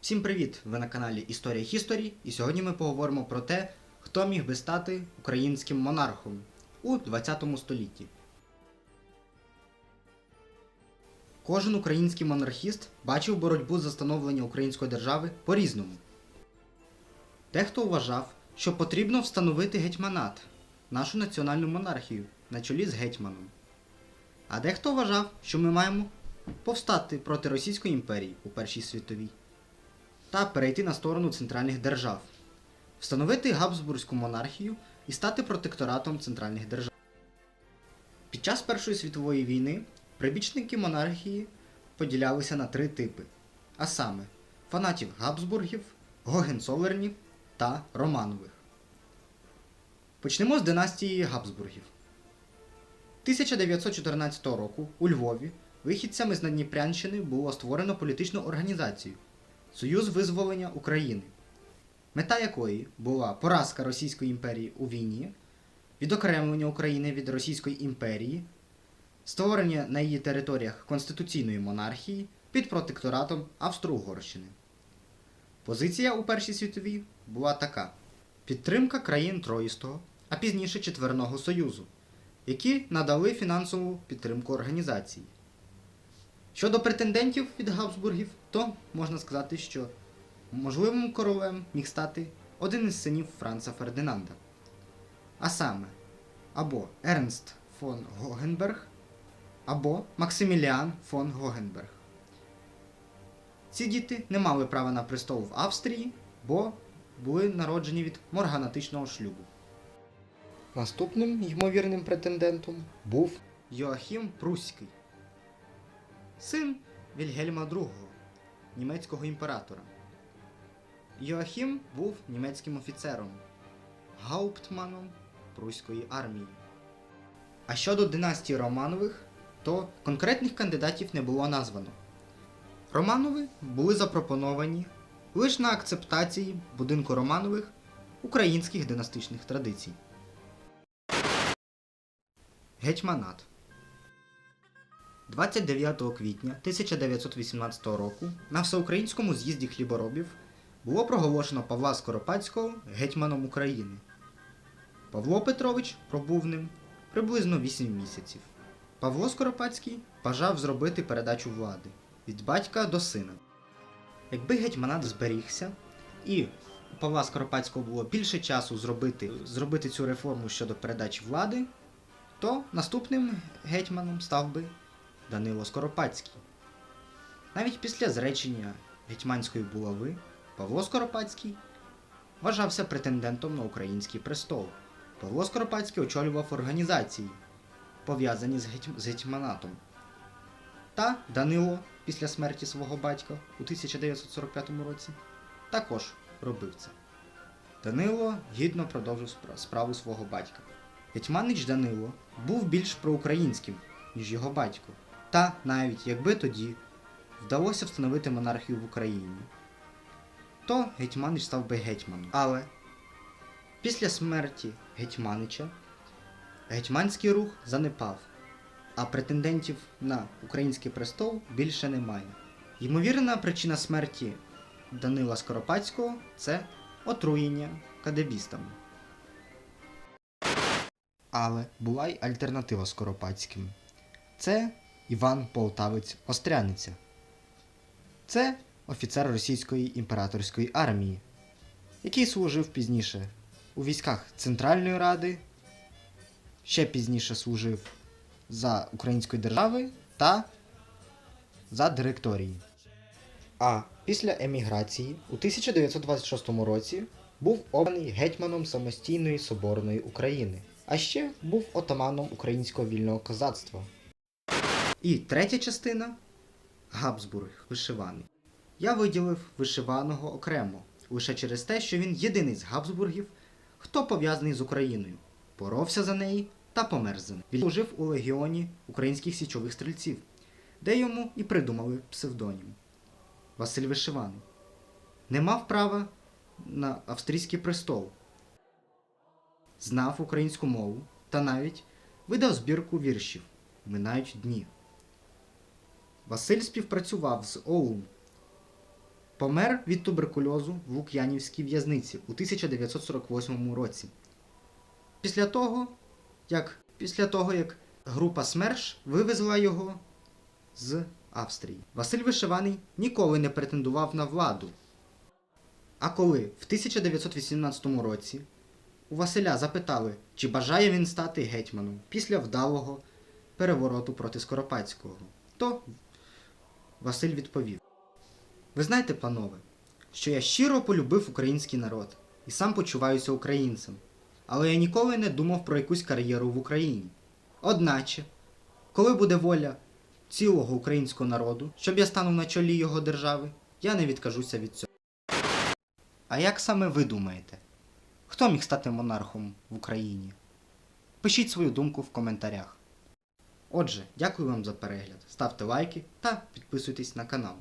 Всім привіт! Ви на каналі Історія Хісторі, і сьогодні ми поговоримо про те, хто міг би стати українським монархом у 20 столітті. Кожен український монархіст бачив боротьбу за становлення української держави по-різному. Дехто вважав, що потрібно встановити гетьманат, нашу національну монархію на чолі з гетьманом. А дехто вважав, що ми маємо повстати проти Російської імперії у Першій світовій та перейти на сторону центральних держав, встановити Габсбурзьку монархію і стати протекторатом центральних держав. Під час Першої світової війни прибічники монархії поділялися на три типи, а саме фанатів Габсбургів, Гогенцолернів та Романових. Почнемо з династії Габсбургів. 1914 року у Львові вихідцями з Надніпрянщини було створено політичну організацію Союз визволення України, мета якої була поразка Російської імперії у війні, відокремлення України від Російської імперії, створення на її територіях конституційної монархії під протекторатом Австро-Угорщини. Позиція у Першій світовій була така: підтримка країн Троїстого, а пізніше Четверного Союзу, які надали фінансову підтримку організації. Щодо претендентів від Габсбургів, то можна сказати, що можливим королем міг стати один із синів Франца Фердинанда. А саме, або Ернст фон Гогенберг, або Максиміліан фон Гогенберг. Ці діти не мали права на престол в Австрії, бо були народжені від морганатичного шлюбу. Наступним ймовірним претендентом був Йоахім Пруський син Вільгельма II, німецького імператора. Йоахім був німецьким офіцером, гауптманом Пруської армії. А щодо династії Романових, то конкретних кандидатів не було названо. Романови були запропоновані лише на акцептації будинку Романових українських династичних традицій. Гетьманат 29 квітня 1918 року на всеукраїнському з'їзді хліборобів було проголошено Павла Скоропадського гетьманом України. Павло Петрович пробув ним приблизно 8 місяців. Павло Скоропадський бажав зробити передачу влади від батька до сина. Якби гетьманат зберігся, і у Павла Скоропадського було більше часу зробити, зробити цю реформу щодо передачі влади, то наступним гетьманом став би Данило Скоропадський. Навіть після зречення гетьманської булави Павло Скоропадський вважався претендентом на український престол. Павло Скоропадський очолював організації, пов'язані з, геть... з гетьманатом. Та Данило після смерті свого батька у 1945 році також робив це. Данило гідно продовжив справу свого батька. Гетьманич Данило був більш проукраїнським, ніж його батько. Та навіть якби тоді вдалося встановити монархію в Україні, то Гетьманич став би гетьманом. Але після смерті Гетьманича гетьманський рух занепав, а претендентів на український престол більше немає. Ймовірна причина смерті Данила Скоропадського це отруєння кадебістами. Але була й альтернатива Скоропадським. Це Іван Полтавець Остряниця. Це офіцер російської імператорської армії, який служив пізніше у військах Центральної Ради, ще пізніше служив за Української держави та за директорії. А після еміграції у 1926 році був обраний гетьманом самостійної Соборної України, а ще був отаманом українського вільного козацтва. І третя частина Габсбург вишиваний. Я виділив вишиваного окремо, лише через те, що він єдиний з Габсбургів, хто пов'язаний з Україною, боровся за неї та помер за неї. Він служив у легіоні українських січових стрільців, де йому і придумали псевдонім Василь Вишиваний. Не мав права на австрійський престол, знав українську мову та навіть видав збірку віршів Минають дні. Василь співпрацював з ОУН Помер від туберкульозу в Лук'янівській в'язниці у 1948 році. Після того, як, після того, як група СМЕРШ вивезла його з Австрії. Василь Вишиваний ніколи не претендував на владу. А коли в 1918 році у Василя запитали, чи бажає він стати гетьманом після вдалого перевороту проти Скоропадського, то Василь відповів: Ви знаєте, панове, що я щиро полюбив український народ і сам почуваюся українцем, але я ніколи не думав про якусь кар'єру в Україні. Одначе, коли буде воля цілого українського народу, щоб я станув на чолі його держави, я не відкажуся від цього. А як саме ви думаєте? Хто міг стати монархом в Україні? Пишіть свою думку в коментарях. Отже, дякую вам за перегляд. Ставте лайки та підписуйтесь на канал.